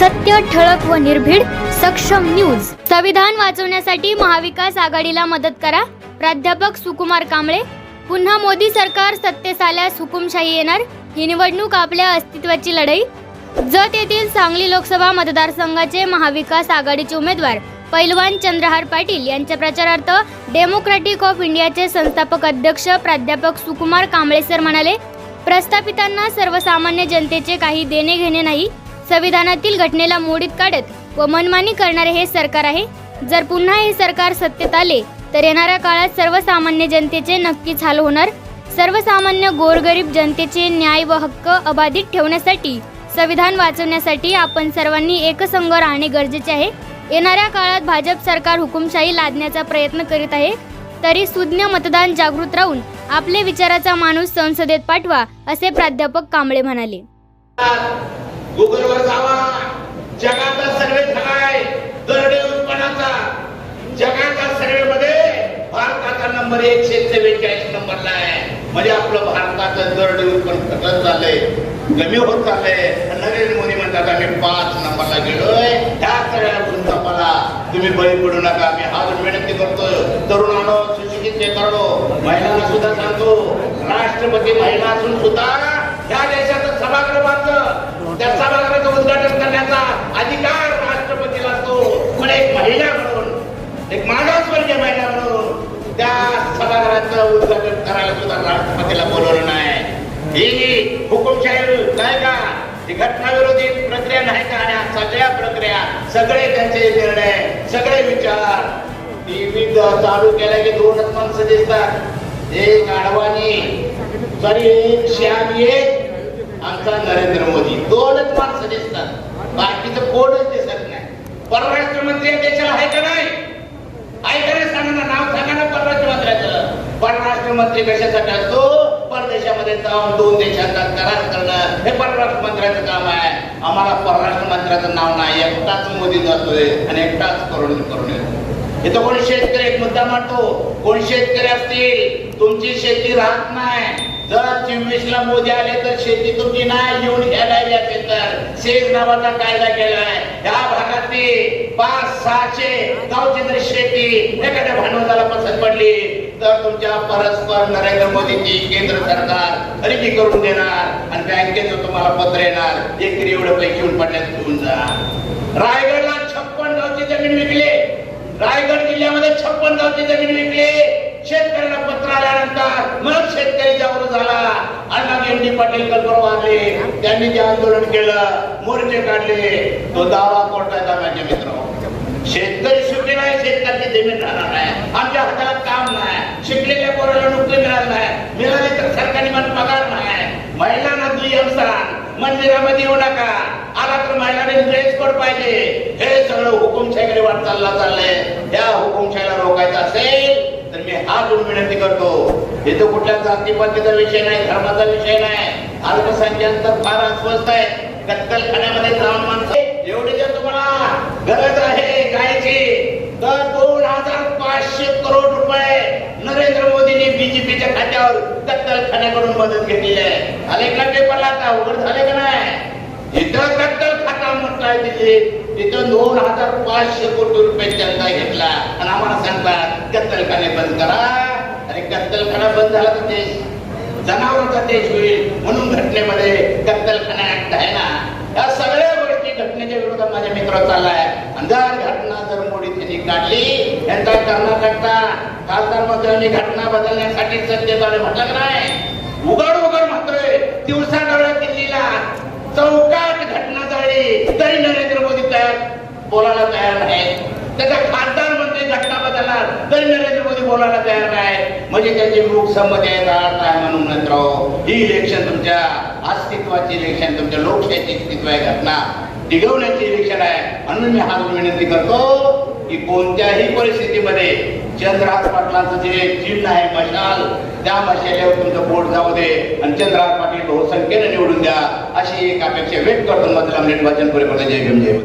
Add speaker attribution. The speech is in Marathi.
Speaker 1: सत्य ठळक व निर्भीड सक्षम न्यूज. संविधान वाचवण्यासाठी महाविकास आघाडीला मदत करा. प्राध्यापक सुकुमार कांबळे. पुन्हा मोदी सरकार सत्तेस आल्यास हुकुमशाही येणार. ही निवडणूक आपल्या अस्तित्वाची लढाई. जत येथील सांगली लोकसभा मतदारसंघाचे महाविकास आघाडीचे उमेदवार पैलवान चंद्रहार पाटील यांच्या प्रचारार्थ डेमोक्रॅटिक ऑफ इंडियाचे संस्थापक अध्यक्ष प्राध्यापक सुकुमार कांबळे सर म्हणाले प्रस्थापितांना सर्वसामान्य जनतेचे काही देणे घेणे नाही. संविधानातील घटनेला मोडीत काढत व मनमानी करणारे हे सरकार आहे. जर पुन्हा हे सरकार सत्तेत आले तर येणाऱ्या काळात सर्वसामान्य जनतेचे नक्कीच हाल होणार. सर्वसामान्य गोरगरीब जनतेचे न्याय व हक्क अबाधित ठेवण्यासाठी संविधान वाचवण्यासाठी आपण सर्वांनी एकसंग राहणे गरजेचे आहे. येणाऱ्या काळात भाजप सरकार हुकुमशाही लादण्याचा प्रयत्न करीत आहे. तरी सुज्ञ मतदान जागृत राहून आपले विचाराचा माणूस संसदेत पाठवा असे प्राध्यापक कांबळे म्हणाले.
Speaker 2: गुगलवर जावा. जगाचा सर्वे झालाय दरडे उत्पन्नाचा. जगाच्या सर्वे मध्ये भारताचा नंबर एकशे चव्वेचाळीस नंबरला आहे. म्हणजे आपलं भारताचं दरडे उत्पन्न घटत चाललंय. कमी होत चाललंय. नरेंद्र मोदी म्हणतात आम्ही पाच नंबरला गेलोय. ह्या सगळ्या भूलथापाला तुम्ही बळी पडू नका. मी हा विनंती करतोय. तरुणांनो सुशिक्षित करतो महिलांना सुद्धा सांगतो राष्ट्रपती महिला असून सुद्धा या देशाचं सभागृह बांधलं त्या सभागृहाचं उद्घाटन करण्याचा अधिकार राष्ट्रपतीला असतो पण एक महिला म्हणून एक मागासवर्गीय महिला म्हणून त्या सभागृहाचं उद्घाटन करायला सुद्धा राष्ट्रपतीला बोलवलं नाही. ही हुकुमशाही नाही का? ही घटनाविरोधी प्रक्रिया नाही का? आणि सगळ्या प्रक्रिया सगळे त्यांचे निर्णय सगळे विचार टीव्ही चालू केल्या की दोनच माणसं दिसतात. एक आडवाणी सॉरी एक श्याम एक आमचा नरेंद्र मोदी. दोनच माणसं दिसतात. बाकीचं कोणच दिसत नाही. परराष्ट्र मंत्री देशाला आहे का नाही? आहे का नाही परराष्ट्र मंत्र्याचं परराष्ट्र मंत्री कशासाठी असतो? परदेशामध्ये जाऊन दोन देशांचा करार करणं हे परराष्ट्र मंत्र्याचं काम आहे. आम्हाला परराष्ट्र मंत्र्याचं नाव नाही. एकटाच मोदी जातोय आणि एकटाच करून करून येतो इथं कोणी शेतकरी एक मुद्दा मांडतो. कोण शेतकरी असतील? तुमची शेती राहत नाही. जर चोवीस ला मोदी आले तर शेती तुमची नाही येऊन घ्यायला येते तर सेज नावाचा कायदा केलाय. या भागातली पाच सहाशे गावची जर शेती एखाद्या भांडवलाला पसंत पडली तर तुमच्या परस्पर नरेंद्र मोदीची केंद्र सरकार खरेदी करून देणार आणि बँकेचं तुम्हाला पत्र येणार. एकरी एवढं पैकी येऊन पडण्यात घेऊन जा. रायगडला छप्पन गावची जमीन विकली. रायगड जिल्ह्यामध्ये छप्पन गावची जमीन विकली. शेतकऱ्यांना पत्र आल्यानंतर मग शेतकरी जागृत झाला. अण्णा गेंडी पाटील कल्पर मारले त्यांनी जे आंदोलन केलं मोर्चे काढले. तो दावा कोर्टाचा माझे मित्र शेतकरी सुखी नाही शेतकऱ्याची जमीन राहणार नाही. आमच्या हाताला काम नाही. शिकलेल्या पोराला नोकरी मिळाली नाही. मिळाली तर सरकारी मन पगार नाही. महिलांना दुय्यम स्थान. मंदिरामध्ये येऊ नका. आला तर महिलांनी ड्रेस कोड पाहिजे. हे सगळं हुकुमशाहीकडे वाट चालला चाललंय. त्या हुकुमशाहीला रोखायचं असेल आजून हा दोन विनंती करतो. इथं कुठल्या जातीपातीचा विषय नाही धर्माचा विषय नाही अल्पसंख्याक तर फार अस्वस्थ आहे कत्तलखान्यामध्ये जाऊन माणसं एवढी जर तुम्हाला गरज आहे गायची तर दोन हजार पाचशे करोड रुपये नरेंद्र मोदींनी बीजेपीच्या खात्यावर कत्तलखान्याकडून मदत घेतली आहे. आले का पेपरला आता? उघड झाले का नाही इथं कत्तल खाता म्हटलंय तिथं दोन हजार पाचशे कोटी रुपये त्यांचा घेतला. आणि आम्हाला सांगतात कत्तलखाने बंद करा. अरे कत्तलखाना बंद झाला तर देश जनावरांचा देश होईल. म्हणून घटनेमध्ये कत्तलखाना ऍक्ट आहे ना. या सगळ्या गोष्टी घटनेच्या विरोधात माझ्या मित्र चाललाय. अंधार घटना जर मोडी त्यांनी काढली यांचा करण्याकरता खासदार मंत्र्यांनी घटना बदलण्यासाठी सत्तेत आले म्हटलं का नाही? उघड उघड म्हणतोय. दिवसा डोळ्या दिल्लीला चौकात घटना झाली. तरी नरेंद्र बोलायला तयार नाही त्याचा खासदार मंत्री घटना बदलणार तरी नरेंद्र मोदी बोलायला तयार नाही म्हणजे त्याची लोकसंमती येणार नाही म्हणून मित्र हो, ही इलेक्शन तुमच्या अस्तित्वाची इलेक्शन तुमच्या लोकशाहीची अस्तित्व आहे घटना. टिकवण्याची इलेक्शन आहे. म्हणून मी हाच विनंती करतो की कोणत्याही परिस्थितीमध्ये चंद्रहास पाटलांचं जे चिन्ह आहे मशाल त्या मशाल्यावर तुमचं बोट जाऊ दे आणि चंद्रहास पाटील बहुसंख्येने निवडून द्या अशी एक अपेक्षा व्यक्त करतो. मधला निर्वाचन परिवर्तन जय भीम जय